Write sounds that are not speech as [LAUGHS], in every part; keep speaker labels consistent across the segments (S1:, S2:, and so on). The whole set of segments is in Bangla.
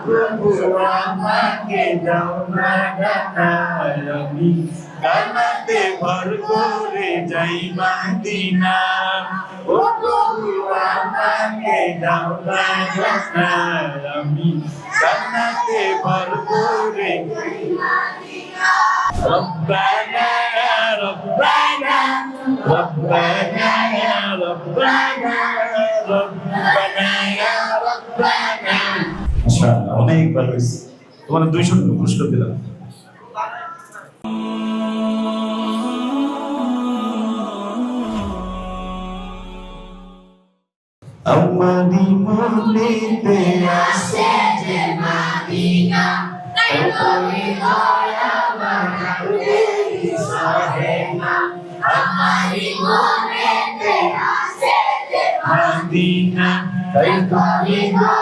S1: প্রভু আমাকে দাও না ডানায় আমি ডানাতে ভর করে যাই মাদিনা ও প্রভু আমাকে দাও না ডানায় আমি ডানাতে ভর করে ربنا يا ربنا ربنا يا ربنا ربنا يا ربنا মাশাআল্লাহ অনেক ভালো হয়েছে। তোমার দুইশো পুরস্কার দিলাম। আমারি মনেতে আসে যে মাদিনা দয়া আমারি মনেতে আসে যে মাদিনা দয়া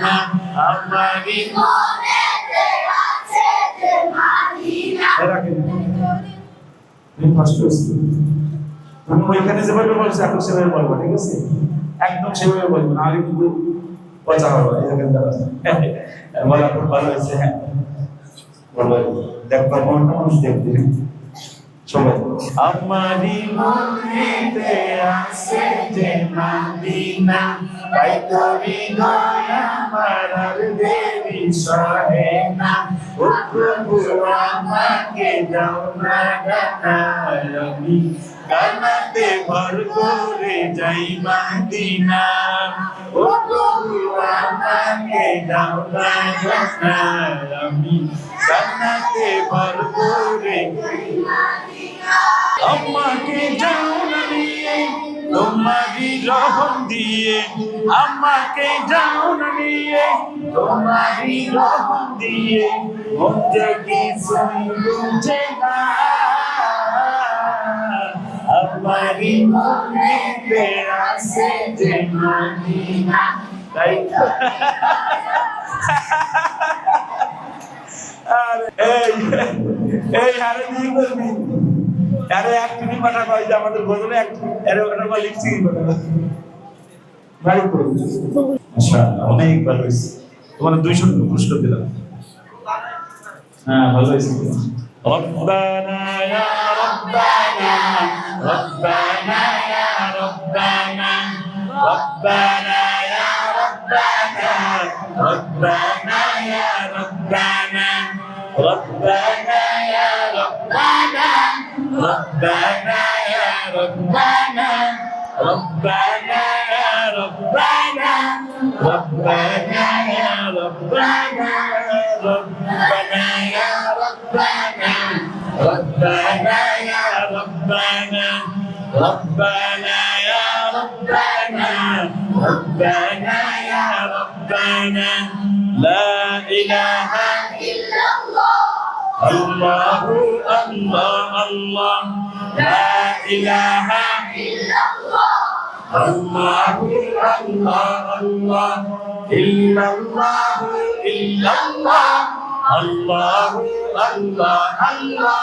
S1: না আমারি তুমি ওইখানে যেভাবে বলছো, এখন সেভাবে বলব, ঠিক আছে? একদম সেভাবে বলব, নাহলে কিন্তু পচা হবে দ্বারা বলা ভালো হয়েছে হ্যাঁ। বলো দেখবা মনটা মানুষ দেখবে সবাই। আমারি মনেতে আছে যে মাদিনা তাই করি দয়া মারার দেবী সহে না। ও প্রভু, আমাকে দাও না আমি কানাতে ভর করে যাই মাদিনা। ও প্রভু, আমাকে দাও না আমি জান্নাতে ভরপুরে। আমাকে জানিয়ে তোমারি রহম দিয়ে, আমাকে জানিয়ে তোমারি রহম দিয়ে মুজকে সঙ্গুজে না। আমারি মনে আসে যে মদিনা তাই [LAUGHS] আরে এই এই আরে কি করবি আরে এক মিনিট পাঠা কয় যে আমাদের গজলে এক আরে ওটা বা লিখছি বাড়ি করে মাশাআল্লাহ অনেক ভালো হয়েছে তোমার দুইশো পুরস্কার দিলাম হ্যাঁ ভালো হয়েছে ربنا يا ربنا ربنا يا ربنا ربنا يا ربنا ربنا يا ربنا ربنا يا ربنا ربنا يا ربنا ربنا يا ربنا ربنا يا ربنا ربنا يا ربنا ربنا يا ربنا ربنا يا ربنا لا إله الله الله الله الله لا إله إلا الله الله الله الله إلا الله إلا الله الله الله الله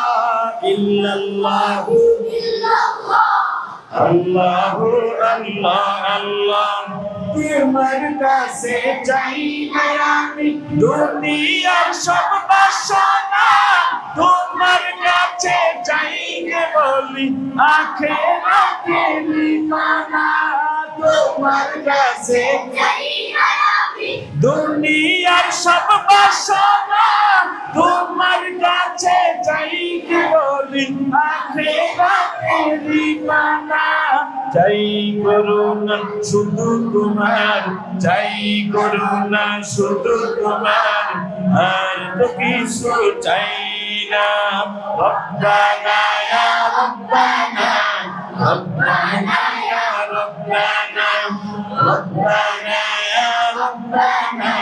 S1: إلا الله إلا الله الله الله الله তোমার কাছে চাইবে আমি। দুনিয়ার সব বাসনা তোমার কাছে চাইবে বলি। আখেরাতের মানা তোমার কাছে দুনিয়ার সব বাসনা তোমার কাছে চাইতে বলি। আখেরাতের মানা চাই করুণা শুধু তোমার। চাই করুণা শুধু তোমার। আর তো কিছু চাই না। রব্বানা ইয়া রব্বানা রব্বানা রব্বানা রব্বানা রব্বানা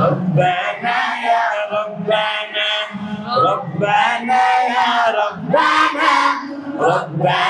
S1: রব্বানা রব্বানা রব্বানা রব্বানা রব্বানা